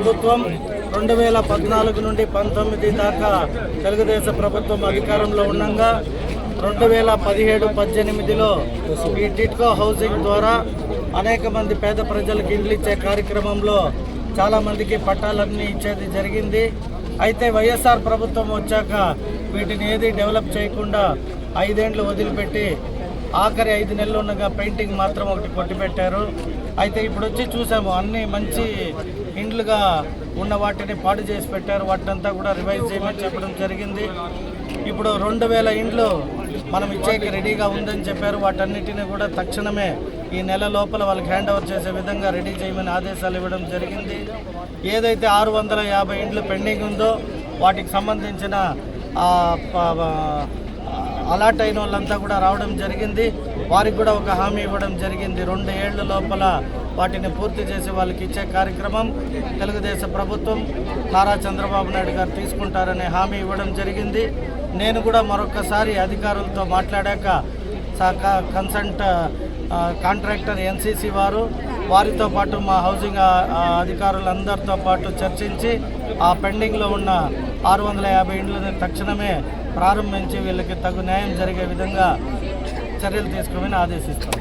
ప్రభుత్వం రెండు వేల పద్నాలుగు నుండి పంతొమ్మిది దాకా తెలుగుదేశం ప్రభుత్వం అధికారంలో ఉండగా రెండు వేల పదిహేడు పద్దెనిమిదిలో ఈ టిట్కో హౌసింగ్ ద్వారా అనేక మంది పేద ప్రజలకు ఇండ్లు ఇచ్చే కార్యక్రమంలో చాలామందికి పట్టాలన్నీ ఇచ్చేది జరిగింది. అయితే వైఎస్ఆర్ ప్రభుత్వం వచ్చాక వీటిని ఏది డెవలప్ చేయకుండా ఐదేండ్లు వదిలిపెట్టి ఆఖరి ఐదు నెలలు ఉండగా పెయింటింగ్ మాత్రం ఒకటి కొట్టిపెట్టారు. అయితే ఇప్పుడు వచ్చి చూసాము అన్ని మంచి ఇండ్లుగా ఉన్న వాటిని పాడు చేసి పెట్టారు. వాటినంతా కూడా రివైజ్ చేయమని చెప్పడం జరిగింది. ఇప్పుడు రెండు వేల ఇండ్లు మనం ఇచ్చేకి రెడీగా ఉందని చెప్పారు. వాటన్నిటిని కూడా తక్షణమే ఈ నెల లోపల వాళ్ళకి హ్యాండ్ ఓవర్ చేసే విధంగా రెడీ చేయమని ఆదేశాలు ఇవ్వడం జరిగింది. ఏదైతే ఆరు వందల యాభై ఇండ్లు పెండింగ్ ఉందో వాటికి సంబంధించిన అలాట్ అయిన వాళ్ళంతా కూడా రావడం జరిగింది. వారికి కూడా ఒక హామీ ఇవ్వడం జరిగింది. రెండు ఏళ్ళ లోపల వాటిని పూర్తి చేసి వాళ్ళకి ఇచ్చే కార్యక్రమం తెలుగుదేశం ప్రభుత్వం నారా చంద్రబాబు నాయుడు గారు తీసుకుంటారనే హామీ ఇవ్వడం జరిగింది. నేను కూడా మరొకసారి అధికారులతో మాట్లాడాక కన్సల్ట్ కాంట్రాక్టర్ ఎన్సీసీ వారు వారితో పాటు మా హౌసింగ్ అధికారులందరితో పాటు చర్చించి ఆ పెండింగ్లో ఉన్న ఆరు వందల యాభై ఇండ్లను తక్షణమే ప్రారంభించి వీళ్ళకి తగు న్యాయం జరిగే విధంగా చర్యలు తీసుకోమని ఆదేశిస్తాం